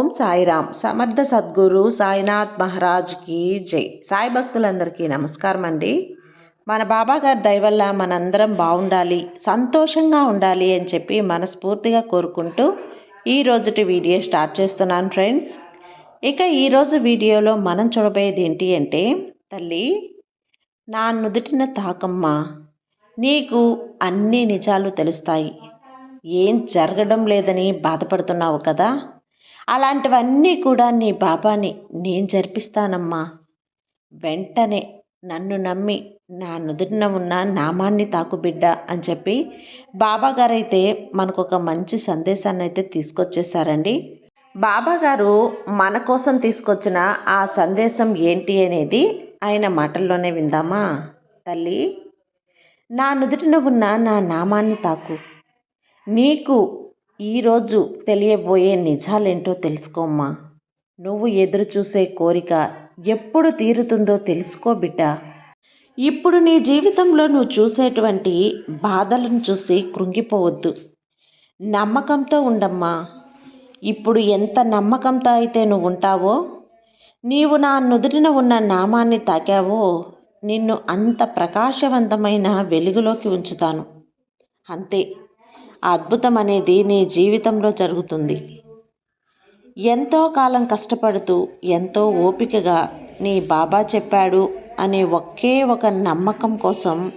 ఓం సాయిరామ్. సమర్థ సద్గురు సాయినాథ్ మహారాజ్కి జై. సాయి భక్తులందరికీ నమస్కారం అండి. మన బాబా దయవల్ల మనందరం బాగుండాలి సంతోషంగా ఉండాలి అని చెప్పి మనస్ఫూర్తిగా కోరుకుంటూ ఈ రోజుటి వీడియో స్టార్ట్ చేస్తున్నాను ఫ్రెండ్స్. ఇక ఈరోజు వీడియోలో మనం చూడబోయేది ఏంటి అంటే తల్లి నా నుదుటిన తాకమ్మ నీకు అన్ని నిజాలు తెలుస్తాయి. ఏం జరగడం లేదని బాధపడుతున్నావు కదా? అలాంటివన్నీ కూడా నీ బాబాని నేను జరిపిస్తానమ్మా. వెంటనే నన్ను నమ్మి నా నుదుటిన ఉన్న నామాన్ని తాకు బిడ్డ అని చెప్పి బాబాగారైతే మనకు ఒక మంచి సందేశాన్ని అయితే తీసుకొచ్చేసారండి బాబాగారు మన కోసం తీసుకొచ్చిన ఆ సందేశం ఏంటి అనేది ఆయన మాటల్లోనే విందామా? తల్లి నా నుదుటిన ఉన్న నా నామాన్ని తాకు. నీకు ఈరోజు తెలియబోయే నిజాలేంటో తెలుసుకోమ్మా. నువ్వు ఎదురు చూసే కోరిక ఎప్పుడు తీరుతుందో తెలుసుకో బిడ్డ. ఇప్పుడు నీ జీవితంలో నువ్వు చూసేటువంటి బాధలను చూసి కృంగిపోవద్దు. నమ్మకంతో ఉండమ్మా. ఇప్పుడు ఎంత నమ్మకంతో అయితే నువ్వు ఉంటావో నీవు నా నుదుటిన ఉన్న నామాన్ని తాకావో నిన్ను అంత ప్రకాశవంతమైన వెలుగులోకి ఉంచుతాను. అంతే. అద్భుతం అనేది నీ జీవితంలో జరుగుతుంది. ఎంతో కాలం కష్టపడుతూ ఎంతో ఓపికగా నీ బాబా చెప్పాడు అనే ఒకే ఒక నమ్మకం కోసం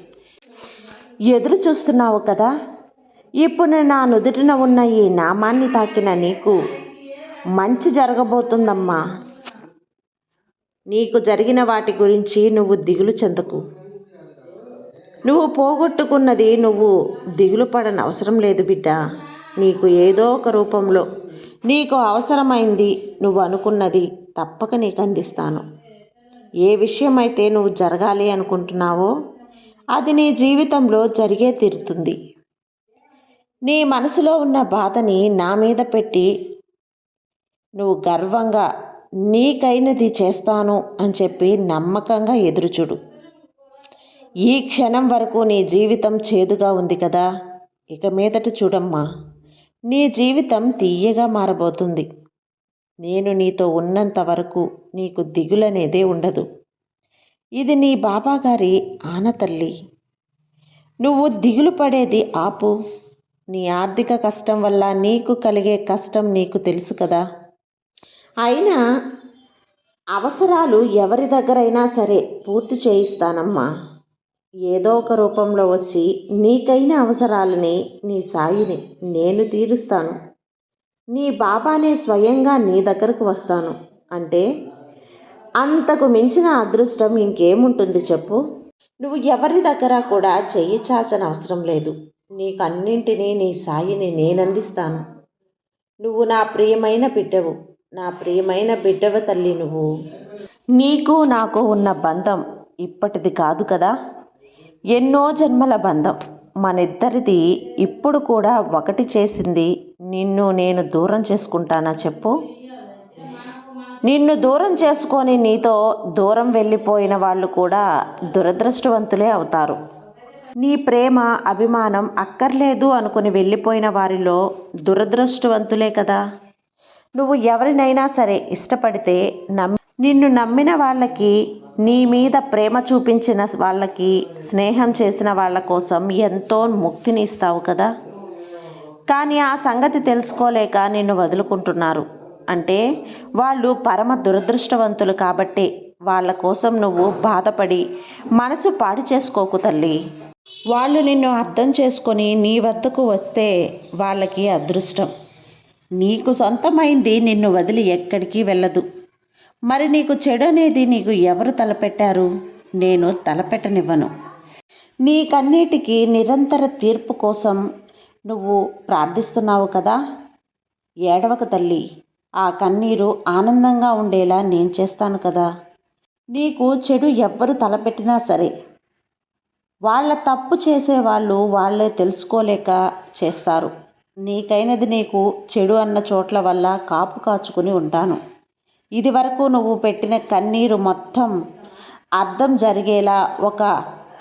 ఎదురు చూస్తున్నావు కదా? ఇప్పుడు నా నుదుటిన ఉన్న ఈ నామాన్ని తాకిన నీకు మంచి జరగబోతుందమ్మా. నీకు జరిగిన వాటి గురించి నువ్వు దిగులు చెందకు. నువ్వు పోగొట్టుకున్నది నువ్వు దిగులు పడని అవసరం లేదు బిడ్డ. నీకు ఏదో ఒక రూపంలో నీకు అవసరమైంది నువ్వు అనుకున్నది తప్పక నీకు అందిస్తాను. ఏ విషయమైతే నువ్వు జరగాలి అనుకుంటున్నావో అది నీ జీవితంలో జరిగే తీరుతుంది. నీ మనసులో ఉన్న బాధని నా మీద పెట్టి నువ్వు గర్వంగా నీకైనది చేస్తాను అని చెప్పి నమ్మకంగా ఎదురుచుడు. ఈ క్షణం వరకు నీ జీవితం చేదుగా ఉంది కదా? ఇక మీదట చూడమ్మా. నీ జీవితం తీయగా మారబోతుంది. నేను నీతో ఉన్నంత వరకు నీకు దిగులనేదే ఉండదు. ఇది నీ బాబాగారి ఆనతల్లి. నువ్వు దిగులు పడేది ఆపు. నీ ఆర్థిక కష్టం వల్ల నీకు కలిగే కష్టం నీకు తెలుసు కదా? అయినా అవసరాలు ఎవరి దగ్గరైనా సరే పూర్తి చేయిస్తానమ్మా. ఏదో ఒక రూపంలో వచ్చి నీకైన అవసరాలని నీ సాయిని నేను తీరుస్తాను. నీ బాబానే స్వయంగా నీ దగ్గరకు వస్తాను. అంటే అంతకు మించిన అదృష్టం ఇంకేముంటుంది చెప్పు? నువ్వు ఎవరి దగ్గర కూడా చెయ్యి చాచన అవసరం లేదు. నీకన్నింటినీ నీ సాయిని నేనందిస్తాను. నువ్వు నా ప్రియమైన బిడ్డవు. నా ప్రియమైన బిడ్డవ తల్లి నువ్వు. నీకు నాకు ఉన్న బంధం ఇప్పటిది కాదు కదా? ఎన్నో జన్మల బంధం. మనిద్దరిది ఇప్పుడు కూడా ఒకటి చేసింది. నిన్ను నేను దూరం చేసుకుంటానా చెప్పు? నిన్ను దూరం చేసుకొని నీతో దూరం వెళ్ళిపోయిన వాళ్ళు కూడా దురదృష్టవంతులే అవుతారు. నీ ప్రేమ అభిమానం అక్కర్లేదు అనుకుని వెళ్ళిపోయిన వారిలో దురదృష్టవంతులే కదా. నువ్వు ఎవరినైనా సరే ఇష్టపడితే నమ్మి నిన్ను నమ్మిన వాళ్ళకి నీ మీద ప్రేమ చూపించిన వాళ్ళకి స్నేహం చేసిన వాళ్ళ కోసం ఎంతో ముక్తిని ఇస్తావు కదా. కానీ ఆ సంగతి తెలుసుకోలేక నిన్ను వదులుకుంటున్నారు. అంటే వాళ్ళు పరమ దురదృష్టవంతులు కాబట్టి వాళ్ళ కోసం నువ్వు బాధపడి మనసు పాడు చేసుకోకు తల్లి. వాళ్ళు నిన్ను అర్థం చేసుకొని నీ వద్దకు వస్తే వాళ్ళకి అదృష్టం. నీకు సొంతమైంది నిన్ను వదిలి ఎక్కడికి వెళ్ళదు. మరి నీకు చెడు అనేది నీకు ఎవరు తలపెట్టారు? నేను తలపెట్టనివ్వను. నీకన్నిటికీ నిరంతర తీర్పు కోసం నువ్వు ప్రార్థిస్తున్నావు కదా? ఏడవక తల్లి ఆ కన్నీరు ఆనందంగా ఉండేలా నేను చేస్తాను కదా. నీకు చెడు ఎవ్వరు తలపెట్టినా సరే వాళ్ళ తప్పు చేసేవాళ్ళు వాళ్ళే తెలుసుకోలేక చేస్తారు. నీకైనది నీకు చెడు అన్న చోట్ల వల్ల కాపు కాచుకుని ఉంటాను. ఇది వరకు నువ్వు పెట్టిన కన్నీరు మొత్తం అర్థం జరిగేలా ఒక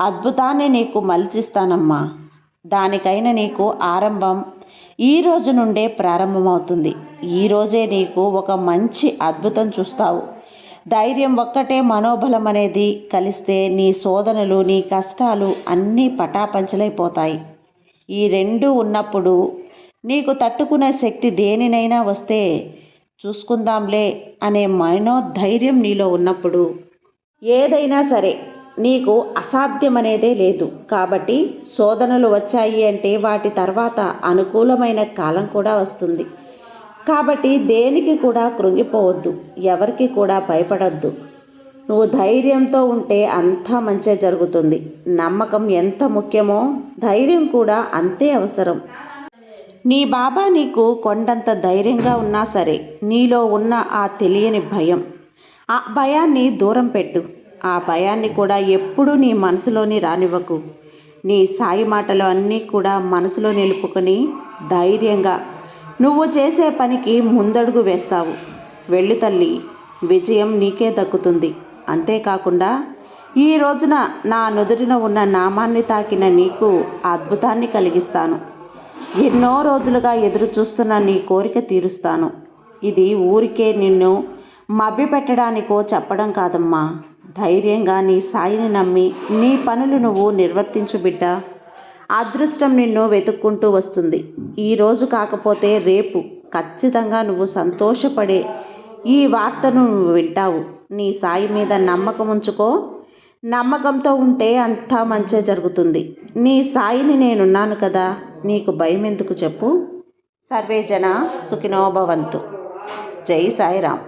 అద్భుతాన్ని నీకు మలిచిస్తానమ్మా. దానికైన నీకు ఆరంభం ఈ రోజు నుండే ప్రారంభమవుతుంది. ఈరోజే నీకు ఒక మంచి అద్భుతం చూస్తావు. ధైర్యం ఒక్కటే మనోబలం అనేది కలిస్తే నీ శోధనలు నీ కష్టాలు అన్నీ పటాపంచలైపోతాయి. ఈ రెండు ఉన్నప్పుడు నీకు తట్టుకునే శక్తి దేనినైనా వస్తే చూసుకుందాంలే అనే మనోధైర్యం నీలో ఉన్నప్పుడు ఏదైనా సరే నీకు అసాధ్యమనేదే లేదు. కాబట్టి శోధనలు వచ్చాయి అంటే వాటి తర్వాత అనుకూలమైన కాలం కూడా వస్తుంది. కాబట్టి దేనికి కూడా కృంగిపోవద్దు. ఎవరికి కూడా భయపడద్దు. నువ్వు ధైర్యంతో ఉంటే అంతా మంచి జరుగుతుంది. నమ్మకం ఎంత ముఖ్యమో ధైర్యం కూడా అంతే అవసరం. నీ బాబా నీకు కొండంత ధైర్యంగా ఉన్నా సరే నీలో ఉన్న ఆ తెలియని భయం ఆ భయాన్ని దూరం పెట్టు. ఆ భయాన్ని కూడా ఎప్పుడూ నీ మనసులోని రానివ్వకు. నీ సాయి మాటలు అన్నీ కూడా మనసులో నిలుపుకొని ధైర్యంగా నువ్వు చేసే పనికి ముందడుగు వేస్తావు. వెళ్ళు తల్లి విజయం నీకే దక్కుతుంది. అంతేకాకుండా ఈ రోజున నా నుదుటిన ఉన్న నామాన్ని తాకిన నీకు అద్భుతాన్ని కలిగిస్తాను. ఎన్నో రోజులుగా ఎదురు చూస్తున్న నీ కోరిక తీరుస్తాను. ఇది ఊరికే నిన్ను మభ్యపెట్టడానికో చెప్పడం కాదమ్మా. ధైర్యంగా నీ సాయిని నమ్మి నీ పనులు నువ్వు నిర్వర్తించు బిడ్డ. అదృష్టం నిన్ను వెతుక్కుంటూ వస్తుంది. ఈరోజు కాకపోతే రేపు ఖచ్చితంగా నువ్వు సంతోషపడే ఈ వార్తను నువ్వు వింటావు. నీ సాయి మీద నమ్మకం ఉంచుకో. నమ్మకంతో ఉంటే అంతా మంచే జరుగుతుంది. నీ సాయిని నేనున్నాను కదా. నీకు భయం ఎందుకు చెప్పు? సర్వే జన సుఖినోభవంతు జై సాయిరామ్.